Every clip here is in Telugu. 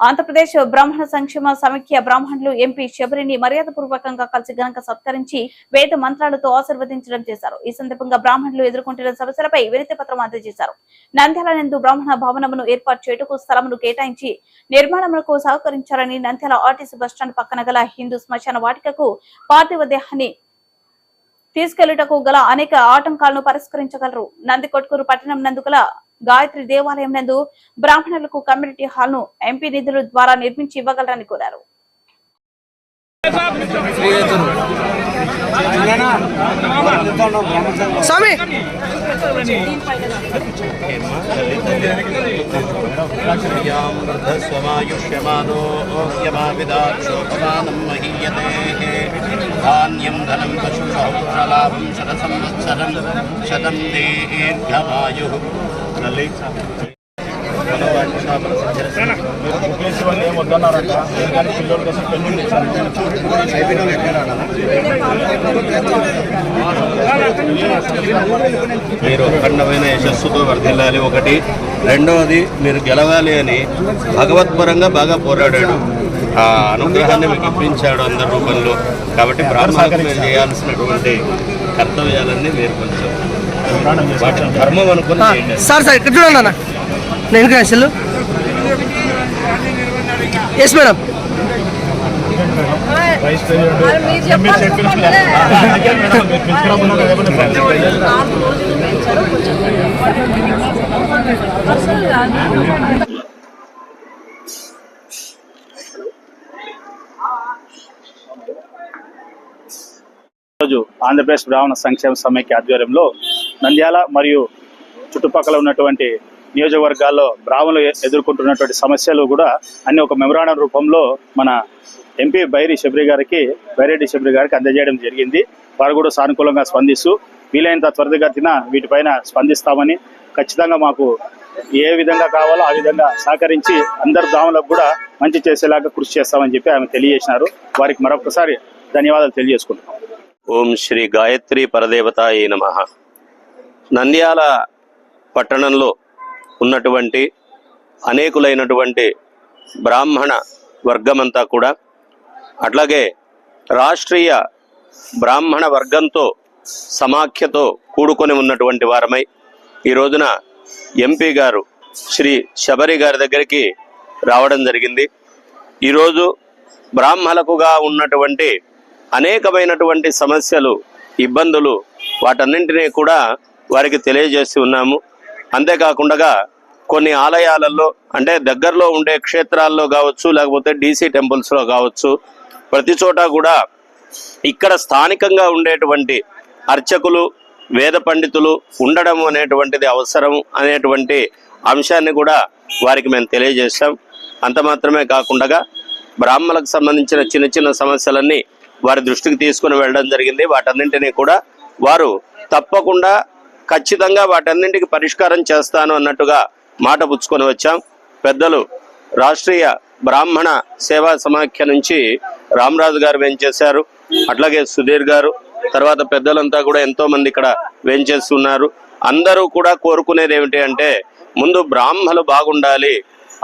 ఆంధ్రప్రదేశ్ బ్రాహ్మణ సంక్షేమ సమైక్య బ్రాహ్మణులు ఎంపీ శబరిని మర్యాదపూర్వకంగా కలిసి గనక సత్కరించి వేద మంత్రాలతో ఆశీర్వదించడం చేశారు. ఈ సందర్భంగా బ్రాహ్మణులు ఎదుర్కొంటున్న సమస్యలపై వినతి పత్రం అందజేశారు. నంద్యాల నందు బ్రాహ్మణ భవనమును ఏర్పాటు చేయుటకు స్థలమును కేటాయించి నిర్మాణములకు సహకరించాలని నంద్యాల ఆర్టీసీ బస్టాండ్ పక్కన గల హిందూ శ్మశాన వాటికకు పార్థివ దేహాన్ని తీసుకెళ్ళుటకు గల అనేక ఆటంకాలను పరిష్కరించగలరు. నంది కొట్టుకూరు పట్టణం నందు గల గాయత్రి దేవాలయం నందు బ్రాహ్మణులకు కమ్యూనిటీ హాల్ను ఎంపీ నిధుల ద్వారా నిర్మించి ఇవ్వగలరని కోరారు. స్వామి. ధాన్యం ధనం పశుసహస్రలాభం శత సంవత్సరం శతం దీర్ఘమాయు ముఖ్యమంత్రి వద్దన్నారంట. ఎందుకంటే పిల్లల కోసం పెళ్ళి మీరు అఖండమైన యశస్సుతో వర్ధిల్లాలి ఒకటి. రెండవది మీరు గెలవాలి అని భగవత్పరంగా బాగా పోరాడాడు. ఆ అనుగ్రహాన్ని మీకు ఇప్పించాడు అందరి రూపంలో. కాబట్టి బ్రాహ్మణులకు మీరు చేయాల్సినటువంటి కర్తవ్యాలన్నీ మీరు కొంచెం ధర్మం అనుకుని చేయండి సార్ సార్ ఇక్కడ చూడండి అన్న. నేను అసలు yes madam vice president MP చెప్పిన మేడం మీరు ఎస్ మేడం రోజు ఆంధ్రప్రదేశ్ బ్రాహ్మణ సంక్షేమ సమైక్య ఆధ్వర్యంలో నంద్యాల మరియు చుట్టుపక్కల ఉన్నటువంటి నియోజకవర్గాల్లో బ్రాహ్మణులు ఎదుర్కొంటున్నటువంటి సమస్యలు కూడా అన్ని ఒక మెమరాండం రూపంలో మన ఎంపీ బైరి శబరి గారికి బైరెడ్డి శబరి గారికి అందజేయడం జరిగింది. వారు కూడా సానుకూలంగా స్పందిస్తూ వీలైనంత త్వరితగతిన వీటిపైన స్పందిస్తామని ఖచ్చితంగా మాకు ఏ విధంగా కావాలో ఆ విధంగా సహకరించి అందరు బ్రాహ్మణులకు కూడా మంచి చేసేలాగా కృషి చేస్తామని చెప్పి ఆమె తెలియజేసినారు. వారికి మరొకసారి ధన్యవాదాలు తెలియజేసుకుంటున్నాం. ఓం శ్రీ గాయత్రి పరదేవత నమ. నంద్యాల పట్టణంలో ఉన్నటువంటి అనేకులైనటువంటి బ్రాహ్మణ వర్గమంతా కూడా అట్లాగే రాష్ట్రీయ బ్రాహ్మణ వర్గంతో సమాఖ్యతో కూడుకొని ఉన్నటువంటి వారమై ఈ రోజున ఎంపీ గారు శ్రీ శబరి గారి దగ్గరికి రావడం జరిగింది. ఈరోజు బ్రాహ్మణకుగా ఉన్నటువంటి అనేకమైనటువంటి సమస్యలు ఇబ్బందులు వాటన్నింటినీ కూడా వారికి తెలియజేసి ఉన్నాము. అంతేకాకుండా కొన్ని ఆలయాలలో అంటే దగ్గరలో ఉండే క్షేత్రాల్లో కావచ్చు లేకపోతే డీసీ టెంపుల్స్లో కావచ్చు ప్రతి చోట కూడా ఇక్కడ స్థానికంగా ఉండేటువంటి అర్చకులు వేద పండితులు ఉండడం అనేటువంటిది అవసరం అనేటువంటి అంశాన్ని కూడా వారికి మేము తెలియజేశాం. అంత మాత్రమే కాకుండా బ్రాహ్మణులకు సంబంధించిన చిన్న చిన్న సమస్యలన్నీ వారి దృష్టికి తీసుకుని వెళ్ళడం జరిగింది. వాటన్నింటినీ కూడా వారు తప్పకుండా ఖచ్చితంగా వాటన్నింటికి పరిష్కారం చేస్తాను అన్నట్టుగా మాట పుచ్చుకొని వచ్చాం. పెద్దలు రాష్ట్రీయ బ్రాహ్మణ సేవా సమాఖ్య నుంచి రామరాజు గారు వేంచేశారు అట్లాగే సుధీర్ గారు తర్వాత పెద్దలంతా కూడా ఎంతో మంది ఇక్కడ వేంచేస్తున్నారు. అందరూ కూడా కోరుకునేది ఏమిటి అంటే ముందు బ్రాహ్మలు బాగుండాలి.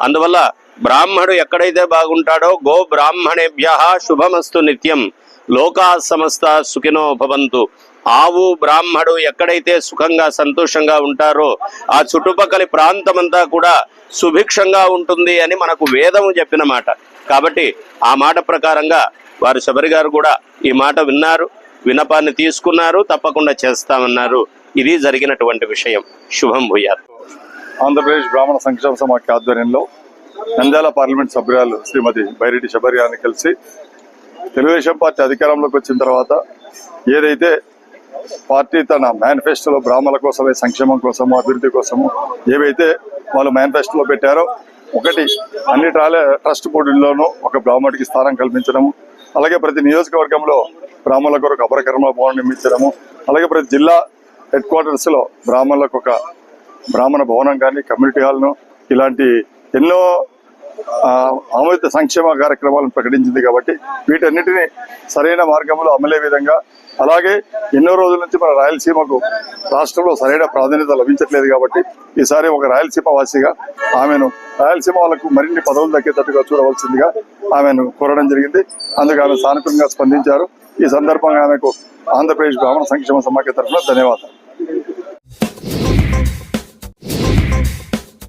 అందువల్ల బ్రాహ్మడు ఎక్కడైతే బాగుంటాడో గో బ్రాహ్మణేభ్య శుభమస్తు నిత్యం. లోకా సమస్త సుఖినో భవంతు. ఆవు బ్రాహ్మడు ఎక్కడైతే సుఖంగా సంతోషంగా ఉంటారో ఆ చుట్టుపక్కల ప్రాంతమంతా కూడా సుభిక్షంగా ఉంటుంది అని మనకు వేదము చెప్పిన మాట. కాబట్టి ఆ మాట ప్రకారంగా వారు శబరి గారు కూడా ఈ మాట విన్నారు వినపాన్ని తీసుకున్నారు తప్పకుండా చేస్తామన్నారు. ఇది జరిగినటువంటి విషయం. శుభం భూయాత్. ఆంధ్రప్రదేశ్ బ్రాహ్మణ సంక్షేమ సమాఖ్య ఆధ్వర్యంలో నంద్యాల పార్లమెంట్ సభ్యురాలు శ్రీమతి బైరెడ్డి శబరి గారిని కలిసి తెలుగుదేశం పార్టీ అధికారంలోకి వచ్చిన తర్వాత ఏదైతే పార్టీ తన మేనిఫెస్టోలో బ్రాహ్మణుల కోసమే సంక్షేమం కోసము అభివృద్ధి కోసము ఏవైతే వాళ్ళు మేనిఫెస్టోలో పెట్టారో ఒకటి అన్ని ట్రాలే ట్రస్ట్ బోర్డుల్లోనూ ఒక బ్రాహ్మణుడికి స్థానం కల్పించడము అలాగే ప్రతి నియోజకవర్గంలో బ్రాహ్మణుల కొరకు అపరకర్మ భవనం నిర్మించడము అలాగే ప్రతి జిల్లా హెడ్ క్వార్టర్స్లో బ్రాహ్మణులకు ఒక బ్రాహ్మణ భవనం కానీ కమ్యూనిటీ హాల్ను ఇలాంటి ఎన్నో ఆమోదిత సంక్షేమ కార్యక్రమాలను ప్రకటించింది కాబట్టి వీటన్నిటిని సరైన మార్గంలో అమలే విధంగా అలాగే ఎన్నో రోజుల నుంచి మన రాయలసీమకు రాష్ట్రంలో సరైన ప్రాధాన్యత లభించట్లేదు కాబట్టి ఈసారి ఒక రాయలసీమ వాసిగా ఆమెను రాయలసీమ వాళ్ళకు మరిన్ని పదవులు దక్కేటట్టుగా చూడవలసిందిగా ఆమెను కోరడం జరిగింది. అందుకు ఆమె సానుకూలంగా స్పందించారు. ఈ సందర్భంగా ఆమెకు ఆంధ్రప్రదేశ్ బ్రాహ్మణ సంక్షేమ సమాఖ్య తరఫున ధన్యవాదాలు.